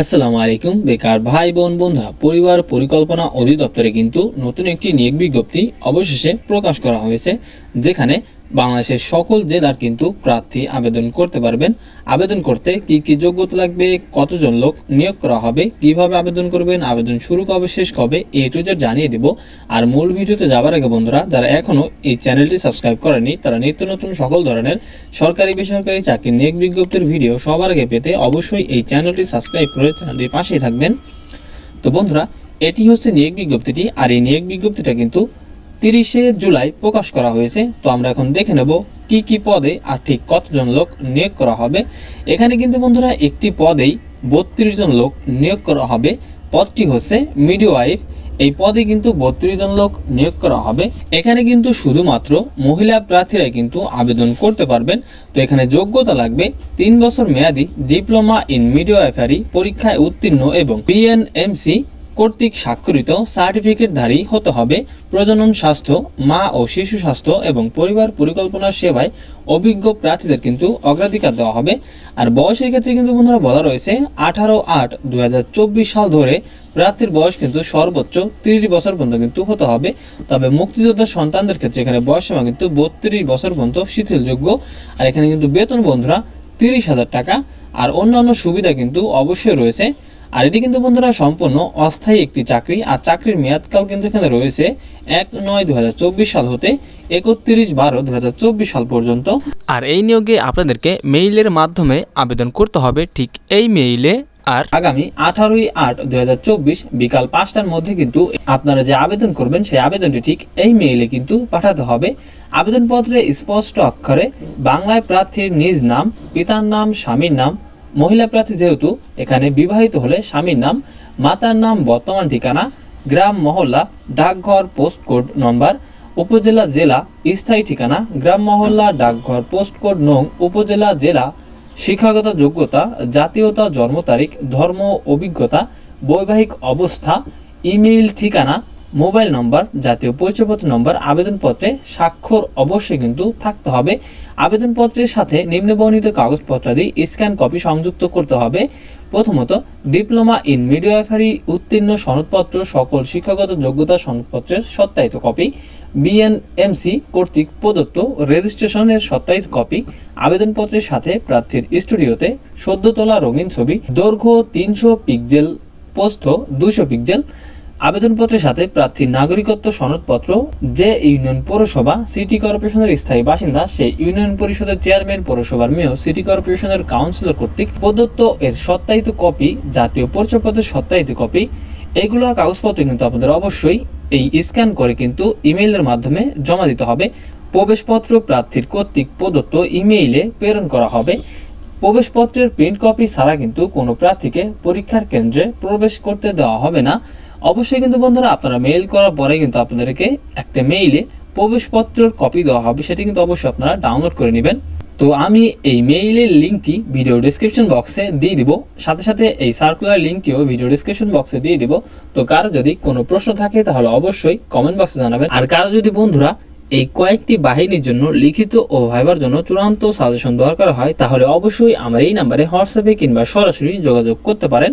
আসসালামু আলাইকুম, বেকার ভাই, বোন, বন্ধুরা। পরিবার পরিকল্পনা অধিদপ্তরে কিন্তু নতুন একটি নিয়োগ বিজ্ঞপ্তি অবশেষে প্রকাশ করা হয়েছে, যেখানে বাংলাদেশের সকল জেলার কিন্তু প্রার্থী আবেদন করতে পারবেন। আবেদন করতে কি কি যোগ্যতা লাগবে, কতজন লোক নিয়োগ করা হবে, কীভাবে আবেদন করবেন, আবেদন শুরু কবে, শেষ কবে, এ টু জেড জানিয়ে দিব। আর মূল ভিডিওতে যাবার আগে বন্ধুরা, যারা এখনও এই চ্যানেলটি সাবস্ক্রাইব করেনি, তারা নিত্য নতুন সকল ধরনের সরকারি, বেসরকারি চাকরির নিয়োগ বিজ্ঞপ্তির ভিডিও সবার আগে পেতে অবশ্যই এই চ্যানেলটি সাবস্ক্রাইব করে চ্যানেলটির পাশেই থাকবেন। তো বন্ধুরা, এটি হচ্ছে নিয়োগ বিজ্ঞপ্তিটি। আর এই নিয়োগ বিজ্ঞপ্তিটা কিন্তু তিরিশে জুলাই প্রকাশ করা হয়েছে। তো আমরা এখন দেখে নেব কি কি পদে আর ঠিক কতজন লোক নিয়োগ করা হবে। এখানে কিন্তু বন্ধুরা একটি পদেই বত্রিশ জন লোক নিয়োগ করা হবে। পদটি হচ্ছে মিডিওয়াইফ। এই পদে কিন্তু বত্রিশ জন লোক নিয়োগ করা হবে। এখানে কিন্তু শুধুমাত্র মহিলা প্রার্থীরাই কিন্তু আবেদন করতে পারবেন। তো এখানে যোগ্যতা লাগবে তিন বছর মেয়াদি ডিপ্লোমা ইন মিডিওয়াইফারি পরীক্ষায় উত্তীর্ণ এবং পিএনএমসি কর্তৃক স্বাক্ষরিত সার্টিফিকেটধারী হতে হবে প্রজনন স্বাস্থ্য, মা ও শিশু স্বাস্থ্য এবং পরিবার পরিকল্পনা সেবায় অভিজ্ঞ প্রার্থীদের কিন্তু অগ্রাধিকার দেওয়া হবে। আর বয়সের ক্ষেত্রে কিন্তু বন্ধুরা বলা রয়েছে, আঠারো আট দুই সাল ধরে প্রার্থীর বয়স কিন্তু সর্বোচ্চ তিরিশ বছর পর্যন্ত কিন্তু হতে হবে। তবে মুক্তিযোদ্ধার সন্তানদের ক্ষেত্রে এখানে বয়স সীমা কিন্তু বত্রিশ বছর পর্যন্ত শিথিলযোগ্য। আর এখানে কিন্তু বেতন বন্ধুরা তিরিশ হাজার টাকা। আর অন্যান্য সুবিধা কিন্তু অবশ্যই রয়েছে আর এটি কিন্তু বন্ধুরা সম্পূর্ণ অস্থায়ী একটি চাকরি আর চাকরির মেয়াদকাল কিন্তু এখানে রয়েছে এক নয় দু সাল হতে একত্রিশ বারো দু সাল পর্যন্ত। আর এই নিয়োগে আপনাদেরকে মেইলের মাধ্যমে আবেদন করতে হবে ঠিক এই মেইলে। আর আগামী আঠারোই আট দুই বিকাল পাঁচটার মধ্যে কিন্তু আপনারা যে আবেদন করবেন সেই আবেদনটি ঠিক এই মেইলে কিন্তু পাঠাতে হবে। আবেদনপত্রে স্পষ্ট অক্ষরে বাংলায় প্রার্থীর নিজ নাম পিতার নাম স্বামীর নাম মহিলা প্রার্থী যেহেতু, এখানে বিবাহিত হলে স্বামীর নাম, মাতার নাম, বর্তমান ঠিকানা, গ্রাম, মহল্লা, ডাকঘর, পোস্ট কোড নম্বর, উপজেলা, জেলা, স্থায়ী ঠিকানা, গ্রাম, মহল্লা, ডাকঘর, পোস্ট কোড নং, উপজেলা, জেলা, শিক্ষাগত যোগ্যতা, জাতীয়তা, জন্ম তারিখ, ধর্ম, অভিজ্ঞতা, বৈবাহিক অবস্থা, ইমেইল ঠিকানা মোবাইল নম্বর, জাতীয় পরিচয়পত্র নম্বর, আবেদনপত্রে স্বাক্ষর অবশ্যই কিন্তু থাকতে হবে। আবেদনপত্রের সাথে নিম্নবর্ণিত কাগজপত্রাদি স্ক্যান কপি সংযুক্ত করতে হবে। প্রথমত, ডিপ্লোমা ইন মিডিওয়াইফারি উত্তীর্ণ সনদপত্র, সকল শিক্ষাগত যোগ্যতা সনদপত্রের সত্যায়িত কপি। বিএনএমসি কর্তৃক প্রদত্ত রেজিস্ট্রেশনের সত্যায়িত কপি। আবেদনপত্রের সাথে প্রার্থীর স্টুডিওতে সদ্য তোলা রঙিন ছবি, দৈর্ঘ্য তিনশো পিক্সেল প্রস্থ দুশো পিক্সেল আবেদনপত্রের সাথে প্রার্থীর নাগরিকত্ব সনদপত্র, যে ইউনিয়ন পৌরসভা, সিটি কর্পোরেশনের স্থায়ী বাসিন্দা সেই ইউনিয়ন পরিষদের চেয়ারম্যান, পৌরসভার মেয়র, সিটি কর্পোরেশনের কাউন্সিলর কর্তৃক প্রদত্ত এর সত্যায়িত কপি, জাতীয় পরিচয়পত্রের সত্যায়িত কপি, এগুলো কাগজপত্র কিন্তু আপনাদের অবশ্যই এই স্ক্যান করে কিন্তু ইমেইলের মাধ্যমে জমা দিতে হবে। প্রবেশপত্র প্রার্থীর কর্তৃক প্রদত্ত ইমেইলে প্রেরণ করা হবে। প্রবেশপত্রের প্রিন্ট কপি ছাড়া কিন্তু কোনো প্রার্থীকে পরীক্ষার কেন্দ্রে প্রবেশ করতে দেওয়া হবে না। অবশ্যই কিন্তু বন্ধুরা আপনারা মেইল করার পরে কিন্তু আপনাদেরকে একটা মেইলে প্রবেশপত্রের কপি দেওয়া হবে, সেটি কিন্তু অবশ্যই আপনারা ডাউনলোড করে নেবেন। তো আমি এই মেইলের লিঙ্কটি ভিডিও ডিসক্রিপশন বক্সে দিয়ে দিব। সাথে সাথে এই সার্কুলার লিঙ্কটিও ভিডিও ডিসক্রিপশন বক্সে দিয়ে দিব। তো কারও যদি কোনো প্রশ্ন থাকে, তাহলে অবশ্যই কমেন্ট বক্সে জানাবেন। আর কারও যদি বন্ধুরা এই কয়েকটি বাহিনীর জন্য লিখিত ও ভাইবার জন্য চূড়ান্ত সাজেশন দরকার হয়, তাহলে অবশ্যই আমার এই নাম্বারে হোয়াটসঅ্যাপে কিংবা সরাসরি যোগাযোগ করতে পারেন।